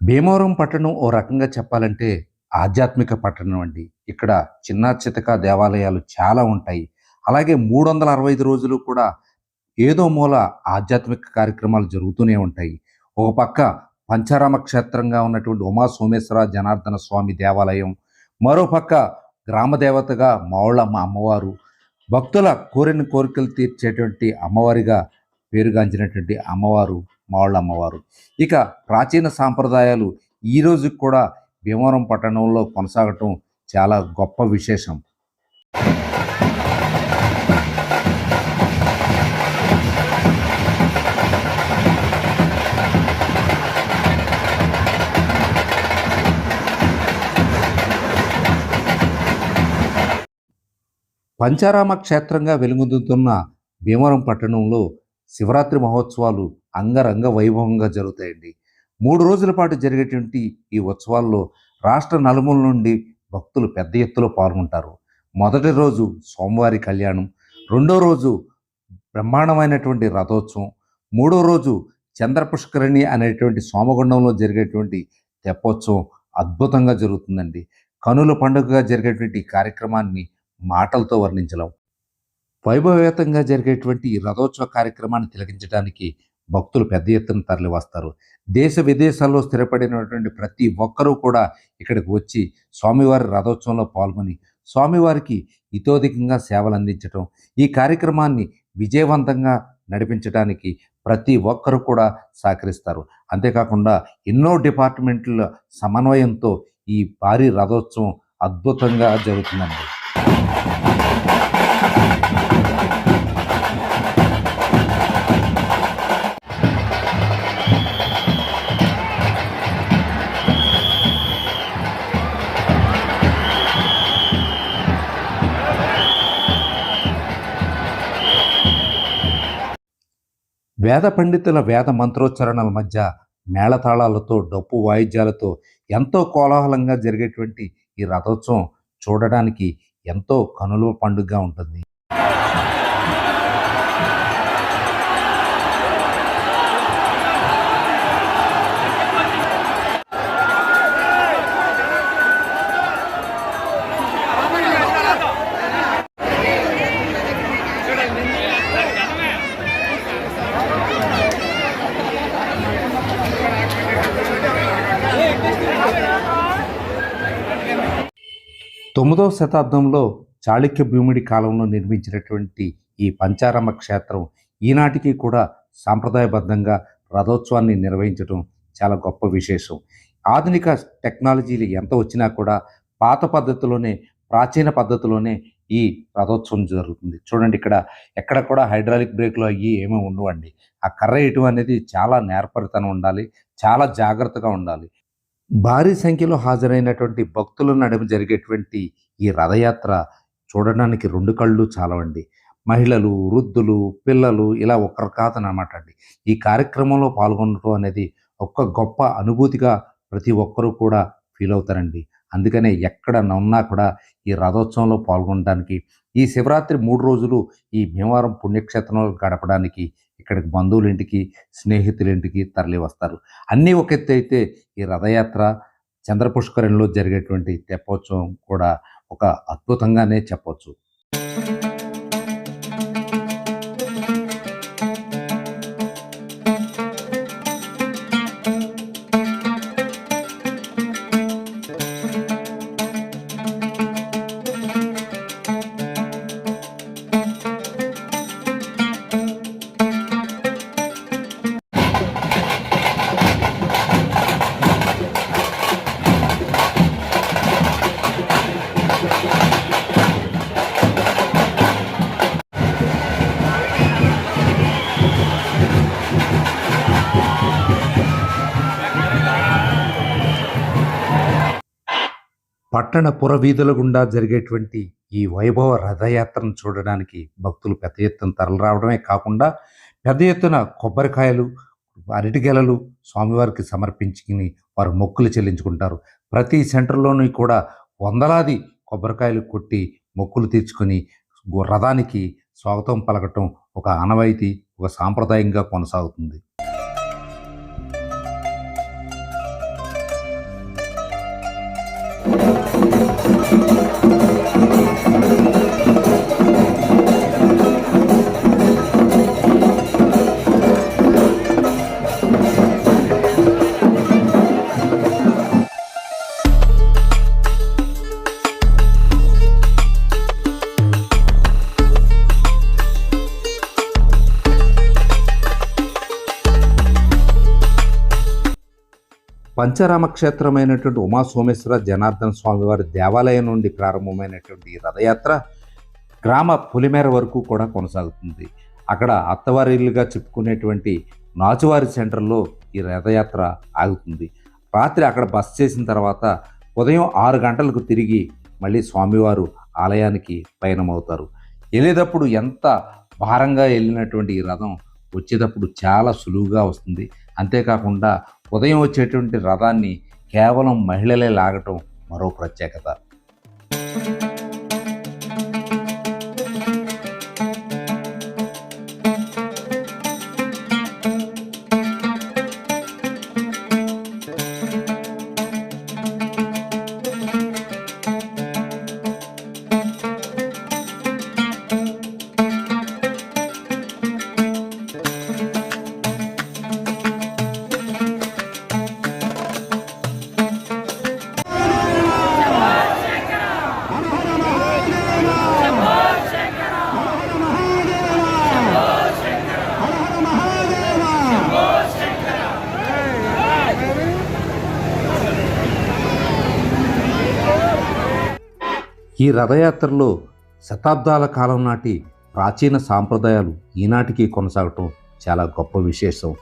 భీమవరం పట్టణం ఓ రకంగా చెప్పాలంటే ఆధ్యాత్మిక పట్టణం అండి. ఇక్కడ చిన్న చితక దేవాలయాలు చాలా ఉంటాయి. అలాగే మూడు వందల అరవై ఐదు రోజులు కూడా ఏదో మూల ఆధ్యాత్మిక కార్యక్రమాలు జరుగుతూనే ఉంటాయి. ఒక పక్క పంచారామ క్షేత్రంగా ఉన్నటువంటి ఉమా సోమేశ్వర జనార్దన స్వామి దేవాలయం మరో పక్క గ్రామ అమ్మవారు భక్తుల కోరిన కోరికలు తీర్చేటువంటి అమ్మవారిగా పేరుగాంచినటువంటి అమ్మవారు మావుళ్ళ అమ్మవారు ఇక ప్రాచీన సాంప్రదాయాలు ఈ కూడా భీమవరం పట్టణంలో కొనసాగటం చాలా గొప్ప విశేషం. పంచారామ క్షేత్రంగా వెలుగొందుతున్న భీమవరం పట్టణంలో శివరాత్రి మహోత్సవాలు అంగరంగ వైభవంగా జరుగుతాయండి. మూడు రోజుల పాటు జరిగేటువంటి ఈ ఉత్సవాల్లో రాష్ట్ర నలుమూల నుండి భక్తులు పెద్ద ఎత్తులో పాల్గొంటారు. మొదటి రోజు సోమవారి కళ్యాణం రెండో రోజు బ్రహ్మాండమైనటువంటి రథోత్సవం మూడో రోజు చంద్ర పుష్కరిణి అనేటువంటి సోమగుండంలో జరిగేటువంటి తెప్పోత్సవం అద్భుతంగా జరుగుతుందండి. కనుల పండుగగా జరిగేటువంటి కార్యక్రమాన్ని మాటలతో వర్ణించలేం. వైభవేతంగా జరిగేటువంటి ఈ రథోత్సవ కార్యక్రమాన్ని తిలకించడానికి భక్తులు పెద్ద ఎత్తున తరలి వస్తారు దేశ విదేశాల్లో స్థిరపడినటువంటి ప్రతి ఒక్కరూ కూడా ఇక్కడికి వచ్చి స్వామివారి రథోత్సవంలో పాల్గొని స్వామివారికి ఇతోధికంగా సేవలు అందించటం ఈ కార్యక్రమాన్ని విజయవంతంగా నడిపించడానికి ప్రతి ఒక్కరు కూడా సహకరిస్తారు. అంతేకాకుండా ఎన్నో డిపార్ట్మెంట్ల సమన్వయంతో ఈ భారీ రథోత్సవం అద్భుతంగా జరుగుతుందండి. వేద పండితుల వేద మంత్రోచ్చరణల మధ్య మేళతాళాలతో డప్పు వాయిద్యాలతో ఎంతో కోలాహలంగా జరిగేటువంటి ఈ రథోత్సవం చూడడానికి ఎంతో కనుల పండుగగా ఉంటుంది. తొమ్మిదవ శతాబ్దంలో చాళుక్య భూమిడి కాలంలో నిర్మించినటువంటి ఈ పంచారమ్మ క్షేత్రం ఈనాటికి కూడా సాంప్రదాయబద్ధంగా రథోత్సవాన్ని నిర్వహించడం చాలా గొప్ప విశేషం. ఆధునిక టెక్నాలజీలు ఎంత వచ్చినా కూడా పాత పద్ధతిలోనే ప్రాచీన పద్ధతిలోనే ఈ రథోత్సవం జరుగుతుంది. చూడండి ఇక్కడ ఎక్కడ కూడా హైడ్రాలిక్ బ్రేక్లు అయ్యి ఏమీ ఉండవండి. ఆ కర్ర ఇటు అనేది చాలా నేర్పరితనం ఉండాలి చాలా జాగ్రత్తగా ఉండాలి. భారీ సంఖ్యలో హాజరైనటువంటి భక్తుల నడుమ జరిగేటువంటి ఈ రథయాత్ర చూడడానికి రెండు కళ్ళు చాలవండి. మహిళలు వృద్ధులు పిల్లలు ఇలా ఒకరి కాదనమాట అండి. ఈ కార్యక్రమంలో పాల్గొనడం అనేది ఒక్క గొప్ప అనుభూతిగా ప్రతి ఒక్కరూ కూడా ఫీల్ అవుతారండి. అందుకనే ఎక్కడ ఉన్నా కూడా ఈ రథోత్సవంలో పాల్గొనడానికి ఈ శివరాత్రి మూడు రోజులు ఈ భీమవరం పుణ్యక్షేత్రంలో గడపడానికి ఇక్కడికి బంధువుల ఇంటికి స్నేహితుల ఇంటికి తరలి వస్తారు అన్నీ ఒక ఎత్తు అయితే ఈ రథయాత్ర చంద్రపుష్కరంలో జరిగేటువంటి తెప్పోత్సవం కూడా ఒక అద్భుతంగానే చెప్పొచ్చు. పట్టణ పురవీధుల గుండా జరిగేటువంటి ఈ వైభవ రథయాత్రను చూడడానికి భక్తులు పెద్ద ఎత్తున తరలిరావడమే కాకుండా పెద్ద ఎత్తున కొబ్బరికాయలు అరటిగెలలు స్వామివారికి సమర్పించుకుని వారు మొక్కులు చెల్లించుకుంటారు. ప్రతి సెంటర్లోనూ కూడా వందలాది కొబ్బరికాయలు కొట్టి మొక్కులు తీర్చుకొని రథానికి స్వాగతం పలకటం ఒక ఆనవాయితీ ఒక సాంప్రదాయంగా కొనసాగుతుంది. フフフフ。పంచరామ క్షేత్రమైనటువంటి ఉమా సోమేశ్వర జనార్దన స్వామివారి దేవాలయం నుండి ప్రారంభమైనటువంటి ఈ రథయాత్ర గ్రామ పులిమేర వరకు కూడా కొనసాగుతుంది. అక్కడ అత్తవారి ఇల్లుగా చెప్పుకునేటువంటి నాచువారి సెంటర్లో ఈ రథయాత్ర ఆగుతుంది. రాత్రి అక్కడ బస్ చేసిన తర్వాత ఉదయం ఆరు గంటలకు తిరిగి మళ్ళీ స్వామివారు ఆలయానికి పయనమవుతారు. వెళ్ళేటప్పుడు ఎంత భారంగా వెళ్ళినటువంటి ఈ రథం వచ్చేటప్పుడు చాలా సులువుగా వస్తుంది. అంతేకాకుండా ఉదయం వచ్చేటువంటి రథాన్ని కేవలం మహిళలే లాగటం మరో ప్రత్యేకత. ఈ రథయాత్రలో శతాబ్దాల కాలం నాటి ప్రాచీన సాంప్రదాయాలు ఈనాటికి కొనసాగటం చాలా గొప్ప విశేషం.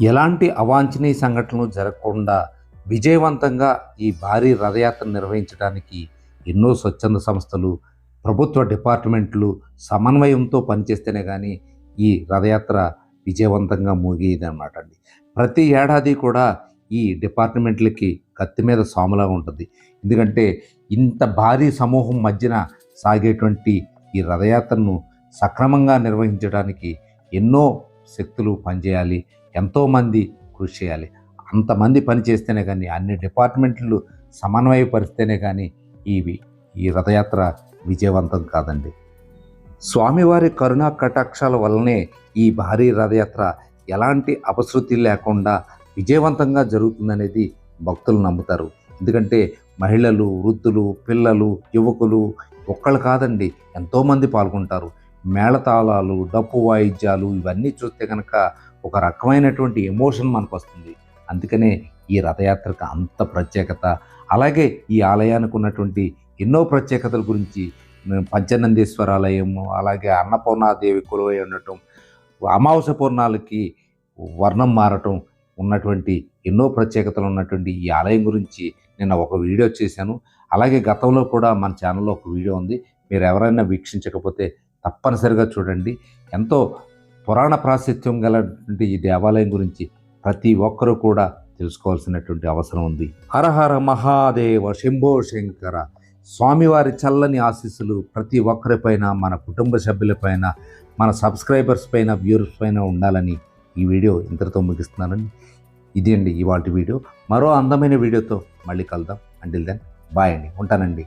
ఎలాంటి అవాంఛనీయ సంఘటనలు జరగకుండా విజయవంతంగా ఈ భారీ రథయాత్ర నిర్వహించడానికి ఎన్నో స్వచ్ఛంద సంస్థలు ప్రభుత్వ డిపార్ట్మెంట్లు సమన్వయంతో పనిచేస్తేనే కానీ ఈ రథయాత్ర విజయవంతంగా ముగియదు అన్నమాట అండి. ప్రతి ఏడాది కూడా ఈ డిపార్ట్మెంట్లకి కత్తి మీద సాములా ఉంటుంది. ఎందుకంటే ఇంత భారీ సమూహం మధ్యన సాగేటువంటి ఈ రథయాత్రను సక్రమంగా నిర్వహించడానికి ఎన్నో శక్తులు పనిచేయాలి ఎంతోమంది కృషి చేయాలి. అంతమంది పనిచేస్తేనే కానీ అన్ని డిపార్ట్మెంట్లు సమన్వయపరిస్తేనే కానీ ఇవి ఈ రథయాత్ర విజయవంతం కాదండి. స్వామివారి కరుణా కటాక్షాల వల్లనే ఈ భారీ రథయాత్ర ఎలాంటి అపశృతి లేకుండా విజయవంతంగా జరుగుతుందనేది భక్తులు నమ్ముతారు. ఎందుకంటే మహిళలు వృద్ధులు పిల్లలు యువకులు ఒక్కళ్ళు కాదండి ఎంతోమంది పాల్గొంటారు. మేళతాళాలు డప్పు వాయిద్యాలు ఇవన్నీ చూస్తే కనుక ఒక రకమైనటువంటి ఎమోషన్ మనకు వస్తుంది అందుకనే ఈ రథయాత్రకు అంత ప్రత్యేకత. అలాగే ఈ ఆలయానికి ఉన్నటువంటి ఎన్నో ప్రత్యేకతల గురించి పంచనందేశ్వర ఆలయము అలాగే అన్నపూర్ణాదేవి కొలువై ఉండటం అమావాస్య పూర్ణాలకి వర్ణం మారటం ఉన్నటువంటి ఎన్నో ప్రత్యేకతలు ఉన్నటువంటి ఈ ఆలయం గురించి నేను ఒక వీడియో చేశాను. అలాగే గతంలో కూడా మన ఛానల్లో ఒక వీడియో ఉంది. మీరు ఎవరైనా వీక్షించకపోతే తప్పనిసరిగా చూడండి. ఎంతో పురాణ ప్రాశస్త్యం గలటువంటి ఈ దేవాలయం గురించి ప్రతి ఒక్కరూ కూడా తెలుసుకోవాల్సినటువంటి అవసరం ఉంది. హరహర మహాదేవ శంభో శంకర. స్వామివారి చల్లని ఆశీస్సులు ప్రతి ఒక్కరిపైన మన కుటుంబ సభ్యులపైన మన సబ్స్క్రైబర్స్ పైన వ్యూర్స్ పైన ఉండాలని ఈ వీడియో ఇంతటితో ముగిస్తున్నానని ఇది అండి ఇవాటి వీడియో. మరో అందమైన వీడియోతో మళ్ళీ కలుద్దాం. అంటిల్ దెన్ బాయ్ అండి. ఉంటానండి.